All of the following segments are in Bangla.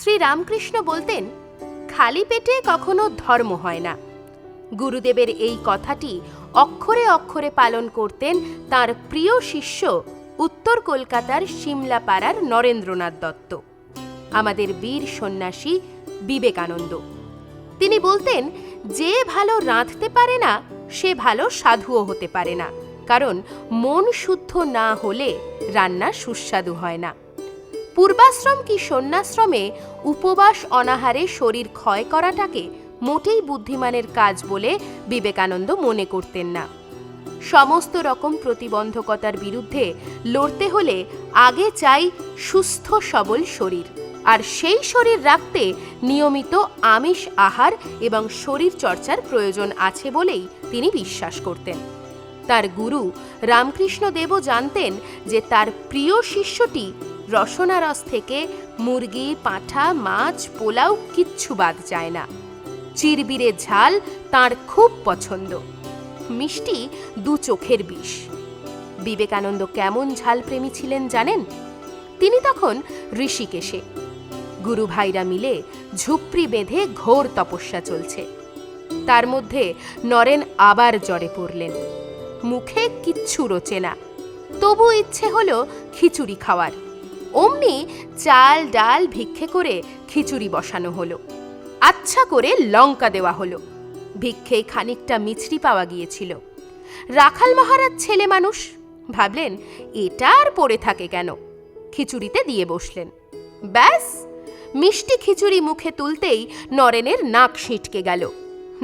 শ্রী রামকৃষ্ণ বলতেন, খালি পেটে কখনো ধর্ম হয় না। গুরুদেবের এই কথাটি অক্ষরে অক্ষরে পালন করতেন তার প্রিয় শিষ্য উত্তর কলকাতার সিমলাপাড়ার নরেন্দ্রনাথ দত্ত। আমাদের বীর সন্ন্যাসী বিবেকানন্দ। তিনি বলতেন, যে ভালো রাঁধতে পারে না, সে ভালো সাধুও হতে পারে না। কারণ মন শুদ্ধ না হলে রান্না সুস্বাদু হয় না। পূর্বাশ্রম কি সন্ন্যাশ্রমে উপবাস অনাহারে শরীর ক্ষয় করাটাকে মোটেই বুদ্ধিমানের কাজ বলে বিবেকানন্দ মনে করতেন না। সমস্ত রকম প্রতিবন্ধকতার বিরুদ্ধে লড়তে হলে আগে চাই সুস্থ সবল শরীর, আর সেই শরীর রাখতে নিয়মিত আমিষ আহার এবং শরীর চর্চার প্রয়োজন আছে বলেই তিনি বিশ্বাস করতেন। তার গুরু রামকৃষ্ণ দেবও জানতেন যে তার প্রিয় শিষ্যটি রসনারস থেকে মুরগি, পাঁঠা, মাছ, পোলাও কিচ্ছু বাদ যায় না। চিরবিরে ঝাল তার খুব পছন্দ। মিষ্টি দু চোখের বিষ। বিবেকানন্দ কেমন ঝাল প্রেমী ছিলেন জানেন? তিনি তখন ঋষিকেশে। গুরু ভাইরা মিলে ঝুপড়ি বেঁধে ঘোর তপস্যা চলছে। তার মধ্যে নরেন আবার জ্বরে পড়লেন। মুখে কিচ্ছু রোচে না। তবু ইচ্ছে হলো খিচুড়ি খাওয়ার। অমনি চাল, ডাল ভিক্ষে করে খিচুড়ি বসানো হলো। আচ্ছা করে লঙ্কা দেওয়া হলো। ভিক্ষে খানিকটা মিছরি পাওয়া গিয়েছিল। রাখাল মহারাজ ছেলে মানুষ, ভাবলেন, এটা আর পড়ে থাকে কেন? খিচুড়িতে দিয়ে বসলেন। ব্যাস, মিষ্টি খিচুড়ি মুখে তুলতেই নরেনের নাক ছিটকে গেল।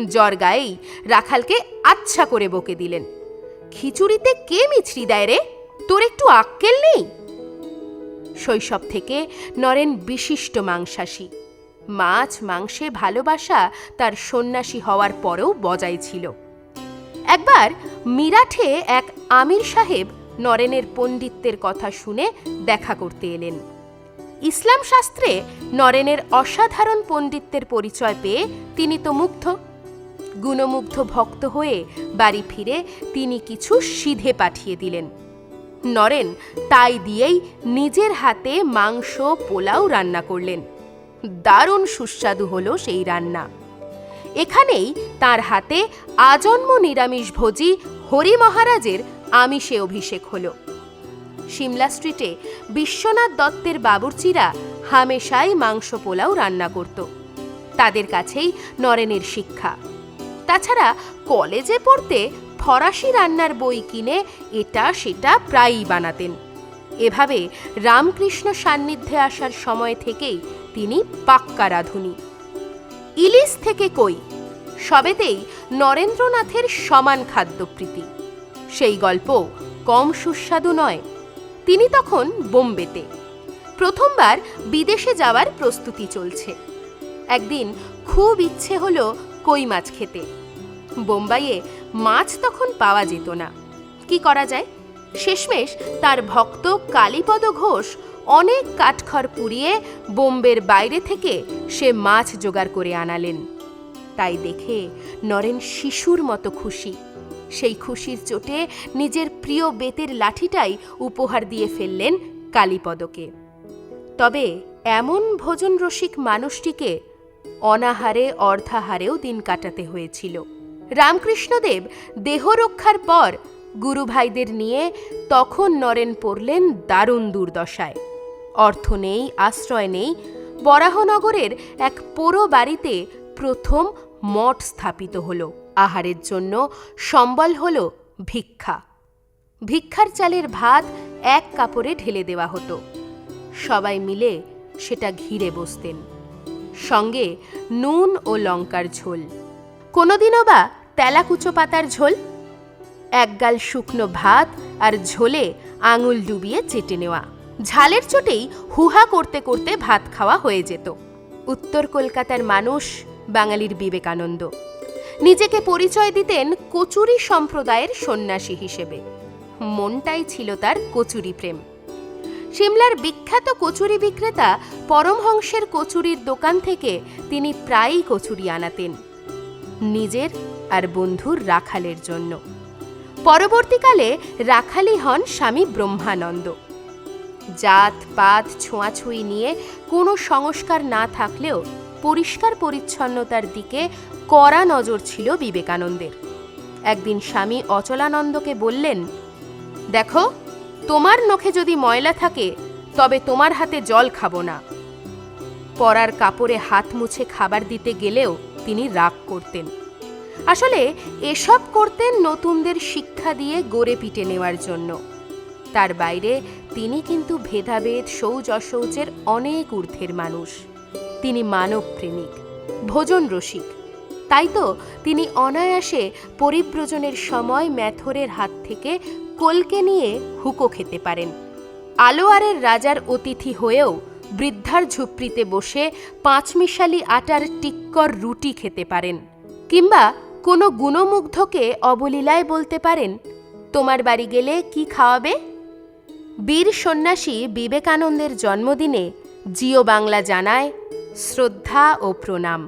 জ্বর গায়েই রাখালকে আচ্ছা করে বকে দিলেন। খিচুড়িতে কে মিছরি দেয় রে? তোর একটু আক্কেল নেই? শৈশব থেকে নরেন বিশিষ্ট মাংসাশী। মাছ, মাংসে ভালোবাসা তার সন্ন্যাসী হওয়ার পরেও বজায় ছিল। একবার মিরাঠে এক আমির সাহেব নরেনের পণ্ডিত্যের কথা শুনে দেখা করতে এলেন। ইসলাম শাস্ত্রে নরেনের অসাধারণ পণ্ডিত্যের পরিচয় পেয়ে তিনি তো মুগ্ধ। গুণমুগ্ধ ভক্ত হয়ে বাড়ি ফিরে তিনি কিছু সিধে পাঠিয়ে দিলেন। নরেন তাই দিয়েই নিজের হাতে মাংস, পোলাও রান্না করলেন। দারুণ সুস্বাদু হলো সেই রান্না। এখানেই তার হাতে আজন্ম নিরামিষ ভোজি হরি মহারাজের আমিষে অভিষেক হলো। সিমলা স্ট্রিটে বিশ্বনাথ দত্তের বাবুর্চিরা হামেশাই মাংস, পোলাও রান্না করত। তাদের কাছেই নরেনের শিক্ষা। তাছাড়া কলেজে পড়তে ফরাসি রান্নার বই কিনে এটা সেটা প্রায়ই বানাতেন। এভাবে রামকৃষ্ণ সান্নিধ্যে আসার সময় থেকেই তিনি পাক্কা রাঁধুনি। ইলিশ থেকে কই? সবেতেই নরেন্দ্রনাথের সমান খাদ্যপ্রীতি। সেই গল্প কম সুস্বাদু নয়। তিনি তখন বোম্বেতে। প্রথমবার বিদেশে যাওয়ার প্রস্তুতি চলছে। একদিন খুব ইচ্ছে হলো কই মাছ খেতে। বোম্বাইয়ে মাছ তখন পাওয়া যেত না। কি করা যায়? শেষমেশ তার ভক্ত কালীপদ ঘোষ অনেক কাঠখড় পুড়িয়ে বোম্বের বাইরে থেকে সে মাছ জোগাড় করে আনালেন। তাই দেখে নরেন শিশুর মতো খুশি। সেই খুশির চোটে নিজের প্রিয় বেতের লাঠিটাই উপহার দিয়ে ফেললেন কালীপদকে। তবে এমন ভোজন রসিক মানুষটিকে অনাহারে অর্ধাহারেও দিন কাটাতে হয়েছিল। রামকৃষ্ণদেব দেহ রক্ষার পর গুরুভাইদের নিয়ে তখন নরেন পড়লেন দারুণ দুর্দশায়। অর্থ নেই, আশ্রয় নেই, বরাহনগরের এক পোড়ো বাড়িতে প্রথম মঠ স্থাপিত হলো। আহারের জন্য সম্বল হল ভিক্ষা। ভিক্ষার চালের ভাত এক কাপড়ে ঢেলে দেওয়া হতো। সবাই মিলে সেটা ঘিরে বসতেন। সঙ্গে নুন ও লঙ্কার ঝোল। কোনোদিনও বা তেলাকুচো পাতার ঝোল, একগাল শুকনো ভাত আর ঝোলে আঙুল ডুবিয়ে চেটে নেওয়া। ঝালের চোটেই হুহা করতে করতে ভাত খাওয়া হয়ে যেত। উত্তর কলকাতার মানুষ, বাঙালির বিবেকানন্দ। নিজেকে পরিচয় দিতেন কচুরি সম্প্রদায়ের সন্ন্যাসী হিসেবে। মনটাই ছিল তার কচুরি প্রেম। সিমলার বিখ্যাত কচুরি বিক্রেতা পরমহংসের কচুরির দোকান থেকে তিনি প্রায়ই কচুরি আনাতেন। নিজের আর বন্ধুর রাখালের জন্য। পরবর্তীকালে রাখালি হন স্বামী ব্রহ্মানন্দ। জাত পাত ছোঁয়াছুঁই নিয়ে কোনো সংস্কার না থাকলেও পরিষ্কার পরিচ্ছন্নতার দিকে কড়া নজর ছিল বিবেকানন্দের। একদিন স্বামী অচলানন্দকে বললেন, দেখো, তোমার নখে যদি ময়লা থাকে, তবে তোমার হাতে জল খাব না। পরার কাপড়ে হাত মুছে খাবার দিতে গেলেও তিনি রাগ করতেন। আসলে এসব করতেন নতুনদের শিক্ষা দিয়ে গড়ে পিটে নেওয়ার জন্য। তার বাইরে তিনি কিন্তু ভেদাভেদ, সৌজ অসৌচের অনেক ঊর্ধ্বের মানুষ। তিনি মানব প্রেমিক, ভোজন রসিক। তাই তো তিনি অনায়াসে পরিব্রজনের সময় ম্যাথরের হাত থেকে কলকে নিয়ে হুকো খেতে পারেন। আলোয়ারের রাজার অতিথি হয়েও বৃদ্ধার ঝুপড়িতে বসে পাঁচমিশালি আটার টিক্কর রুটি খেতে পারেন, কিংবা কোনো গুণমুগ্ধকে অবলীলায় বলতে পারেন, তোমার বাড়ি গেলে কি খাওয়াবে? বীর সন্ন্যাসী বিবেকানন্দের জন্মদিনে জিও বাংলা জানায় শ্রদ্ধা ও প্রণাম।